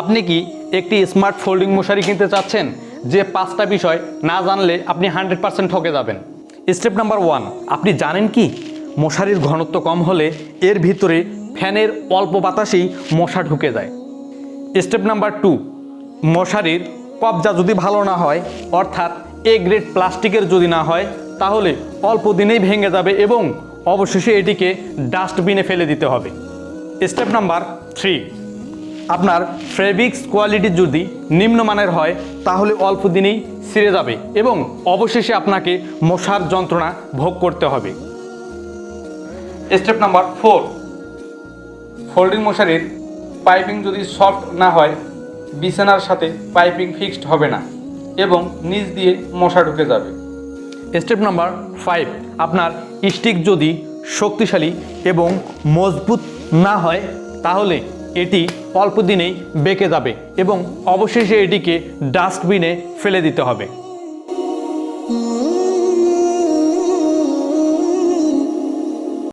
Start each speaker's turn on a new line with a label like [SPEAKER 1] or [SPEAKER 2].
[SPEAKER 1] আপনি কি একটি স্মার্ট ফোল্ডিং মশারি কিনতে চাচ্ছেন? যে পাঁচটা বিষয় না জানলে আপনি হান্ড্রেড পার্সেন্ট ঠকে যাবেন। স্টেপ নাম্বার ওয়ান, আপনি জানেন কি? মশারির ঘনত্ব কম হলে এর ভিতরে ফ্যানের অল্প বাতাসেই মশা ঢুকে যায়। স্টেপ নাম্বার টু, মশারির কবজা যদি ভালো না হয়, অর্থাৎ এ গ্রেড প্লাস্টিকের যদি না হয়, তাহলে অল্প দিনেই ভেঙে যাবে এবং অবশেষে এটিকে ডাস্টবিনে ফেলে দিতে হবে। স্টেপ নাম্বার থ্রি আপনার ফেব্রিক্স কোয়ালিটি যদি নিম্নমানের হয়, তাহলে অল্প দিনেই ছিঁড়ে যাবে এবং অবশেষে আপনাকে মশার যন্ত্রণা ভোগ করতে হবে। Step number four. ফোল্ডিং মশারির পাইপিং যদি সফট না হয়, বিছানার সাথে পাইপিং ফিক্সড হবে না এবং নিচ দিয়ে মশা ঢুকে যাবে। Step number five. আপনার স্টিক যদি শক্তিশালী এবং মজবুত না হয়, তাহলে এটি অল্প দিনেই বেঁকে যাবে এবং অবশেষে এটিকে ডাস্টবিনে ফেলে দিতে হবে।